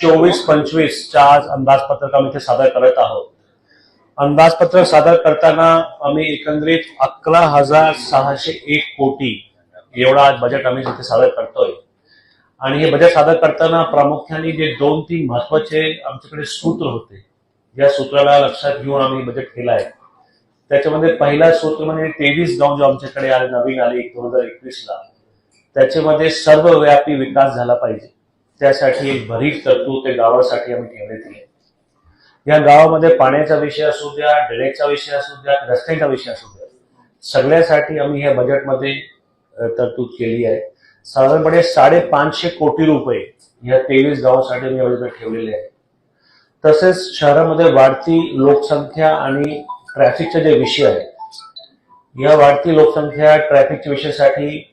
चोवीस पंचवीसच्या आज अंदाजपत्रक आम्ही इथे सादर करत आहोत. अंदाजपत्रक सादर करताना आम्ही एकंदरीत अकरा हजार सहाशे एक कोटी एवढा आज बजेट आम्ही तिथे सादर करतोय. आणि हे बजेट सादर करताना प्रामुख्याने जे दोन तीन महत्त्वाचे आमच्याकडे सूत्र होते. या सूत्राला लक्षात घेऊन आम्ही बजेट केलं आहे. त्याच्यामध्ये पहिला सूत्र म्हणजे तेवीस गाव जो आमच्याकडे आले नवीन आले दोन हजार एकवीसला त्याच्यामध्ये सर्वव्यापी विकास झाला पाहिजे. त्यासाठी एक भरीत तरतूद ते गावासाठी आम्ही ठेवण्यात आहे. या गावामध्ये पाण्याचा विषय असू द्या ड्रेनेजचा विषय असू द्या रस्त्यांचा विषय असू द्या सगळ्यासाठी आम्ही या बजेटमध्ये तरतूद केली आहे. साधारणपणे साडेपाचशे कोटी रुपये या तेवीस गावासाठी आम्ही या ठेवलेले आहे. तसेच शहरामध्ये वाढती लोकसंख्या आणि ट्रॅफिकचे जे विषय आहेत या वाढती लोकसंख्या ट्रॅफिकच्या विषयासाठी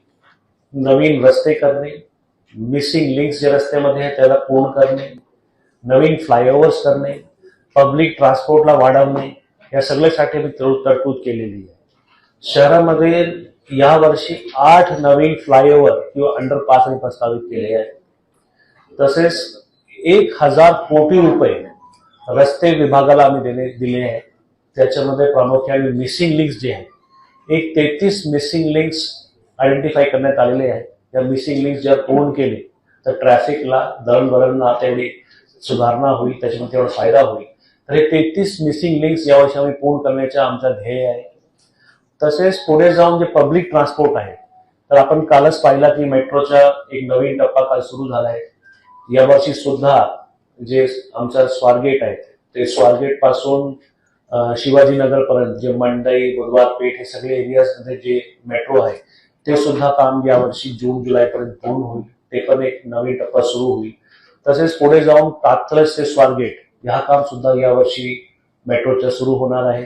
नवीन रस्ते करणे मिसिंग लिंक्स जे रस्त्यामध्ये आहे त्याला पूर्ण करणे नवीन फ्लायओव्हर्स करणे पब्लिक ट्रान्सपोर्टला वाढवणे या सगळ्यासाठी आम्ही तर- तरतूद केलेली आहे. शहरामध्ये यावर्षी आठ नवीन फ्लायओव्हर किंवा अंडरपास आम्ही प्रस्तावित केले आहेत. तसेच एक हजार कोटी रुपये रस्ते विभागाला आम्ही देणे दिले आहेत. त्याच्यामध्ये प्रामुख्याने मिसिंग लिंक्स जे आहेत एक तेहतीस मिसिंग लिंक्स आयडेंटिफाय करण्यात आलेले आहेत. या मिसिंग लिंक जर पूर्ण केले तर ट्रॅफिकला दळणवळणला तेवढी सुधारणा होईल त्याच्यामध्ये तेवढा फायदा होईल. तर हे तेहतीस मिसिंग लिंक्स यावर्षी आम्ही पूर्ण करण्याचा आमचा ध्येय आहे. तसेच पुढे जाऊन जे पब्लिक ट्रान्सपोर्ट आहे तर आपण कालच पाहिला की मेट्रोचा एक नवीन टप्पा काल सुरू झाला आहे. यावर्षी सुद्धा जे आमचा स्वारगेट आहे ते स्वारगेटपासून शिवाजीनगरपर्यंत जे मंडई बुधवार पेठ हे सगळे एरियाजमध्ये जे मेट्रो आहे ते सुद्धा काम यावर्षी जून जुलैपर्यंत पूर्ण होईल. ते पण एक नवीन टप्पा सुरू होईल. तसेच पुढे जाऊन कात्रज ते स्वारगेट ह्या काम सुद्धा यावर्षी मेट्रोचं सुरू होणार आहे.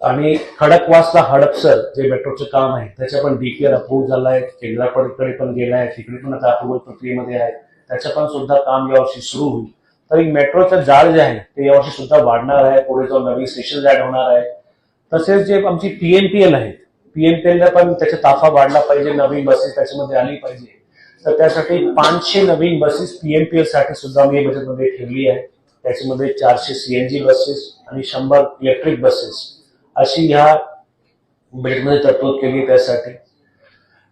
आणि खडकवासला हडपसर जे मेट्रोचं काम आहे त्याचं पण डीपीआर अप्रूव्ह झालं आहे. केंद्राकडे पण गेलं आहे. तिकडे पण आता अप्रुव्हल प्रक्रियेमध्ये आहे. त्याचं पण सुद्धा काम यावर्षी सुरू होईल. तर एक मेट्रोचं जाळ जे आहे ते यावर्षी सुद्धा वाढणार आहे. पुढे जाऊन नवीन स्टेशन ऍड होणार आहे. तसेच जे आमची पीएनपीएल आहेत पीएमपीएलला पण त्याचा ताफा वाढला पाहिजे नवीन बसेस त्याच्यामध्ये आली पाहिजे. तर त्यासाठी पाचशे नवीन बसेस पीएमपीएलसाठी सुद्धा आम्ही बजेटमध्ये ठेवली आहे. त्याच्यामध्ये चारशे सीएनजी बसेस आणि शंभर इलेक्ट्रिक बसेस अशी ह्या बजेटमध्ये तरतूद केली त्यासाठी.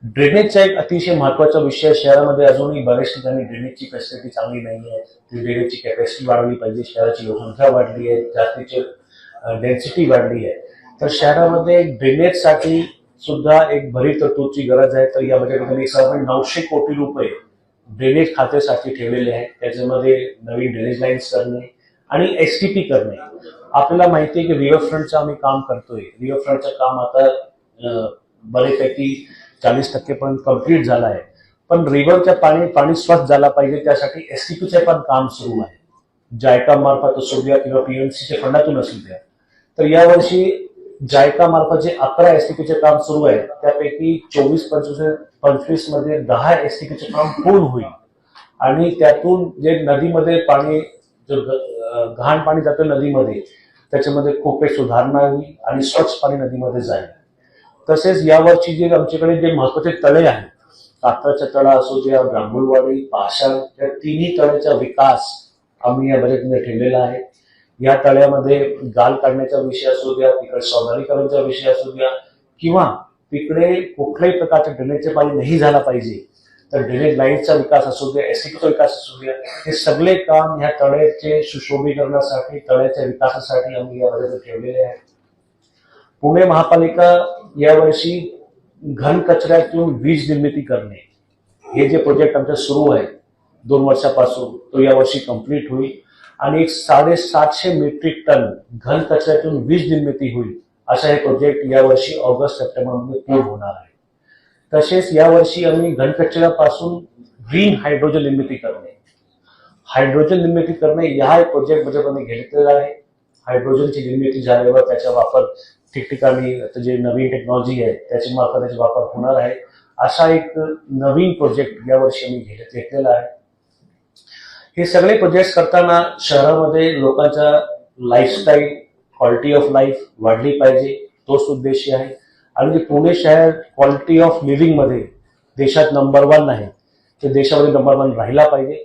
ड्रेनेजचा एक अतिशय महत्त्वाचा विषय शहरामध्ये अजूनही बऱ्याच ठिकाणी ड्रेनेजची फॅसिलिटी चांगली नाही आहे. ती ड्रेनेजची कॅपॅसिटी वाढवली पाहिजे शहराची लोकसंख्या वाढली आहे जातीची डेन्सिटी वाढली आहे. तर शहरामध्ये ड्रेनेजसाठी सुद्धा एक भरीव तरतूदची गरज आहे. तर या बजेटमध्ये साधारण नऊशे कोटी रुपये ड्रेनेज खात्यासाठी ठेवलेले आहेत. त्याच्यामध्ये नवीन ड्रेनेज लाईन्स करणे आणि एस टी पी करणे. आपल्याला माहिती आहे की रिव्हरफ्रंटचं आम्ही काम करतोय. रिव्हरफ्रंटचं काम आता बरेपैकी चाळीस टक्केपर्यंत कंप्लीट झालं आहे. पण रिव्हरच्या पाणी पाणी स्वच्छ झाला पाहिजे त्यासाठी एस टी पीचे पण काम सुरू आहे. जायका मार्फत असू द्या किंवा पीएमसीच्या फंडातून असू द्या. तर यावर्षी जायका मार्फत जे अकरा एसटीपीचे काम सुरू आहे त्यापैकी चोवीस पंचवीस पंचवीसमध्ये दहा एस काम पूर्ण होईल. आणि त्यातून जे नदीमध्ये पाणी जो घाण पाणी जातं नदीमध्ये त्याच्यामध्ये खूप काही सुधारणा होईल आणि स्वच्छ पाणी नदीमध्ये जाईल. तसेच यावरची जे आमच्याकडे जे महत्त्वाचे तळे आहेत कात्राच्या तळा असो द्या ब्राह्मणवाडी पाषाण या तिन्ही तळ्याचा विकास आम्ही या बजेटमध्ये ठेवलेला आहे. या तळ्यामध्ये गाल काढण्याचा विषय असू द्या तिकडे सौंदर्यीकरणचा विषय असू द्या किंवा तिकडे कुठल्याही प्रकारचे ड्रेनेजचे पाणी नाही झाला पाहिजे तर ड्रेनेज लाईनचा विकास असू द्या एसटीचा विकास असू द्या हे सगळे काम ह्या तळ्याचे सुशोभीकरणासाठी तळ्याच्या विकासासाठी आम्ही या ठेवलेले आहे. पुणे महापालिका यावर्षी घन कचऱ्यातून वीज निर्मिती करणे हे जे प्रोजेक्ट आमचं सुरू आहे दोन वर्षापासून तो यावर्षी कंप्लीट होईल. आणि एक साडेसातशे मेट्रिक टन घन कचऱ्यातून वीज निर्मिती होईल असा हे प्रोजेक्ट यावर्षी ऑगस्ट सप्टेंबरमध्ये पूर्ण होणार आहे. तसेच यावर्षी आम्ही घनकचऱ्यापासून ग्रीन हायड्रोजन निर्मिती करणे. हायड्रोजन निर्मिती करणे या प्रोजेक्ट बजेटमध्ये घेतलेला आहे. हायड्रोजनची निर्मिती झाल्यावर त्याचा वापर ठिकठिकाणी जे नवीन टेक्नॉलॉजी आहे त्याच्या मार्फत त्याचा वापर होणार आहे. असा एक नवीन प्रोजेक्ट यावर्षी आम्ही घेत- घेतलेला आहे. हे सगळे प्रोजेक्ट करताना शहरामध्ये लोकांच्या लाईफस्टाईल क्वालिटी ऑफ लाईफ वाढली पाहिजे तोच उद्देश आहे. आणि जे पुणे शहर क्वालिटी ऑफ लिव्हिंगमध्ये देशात नंबर वन आहे ते देशामध्ये नंबर वन राहिला पाहिजे.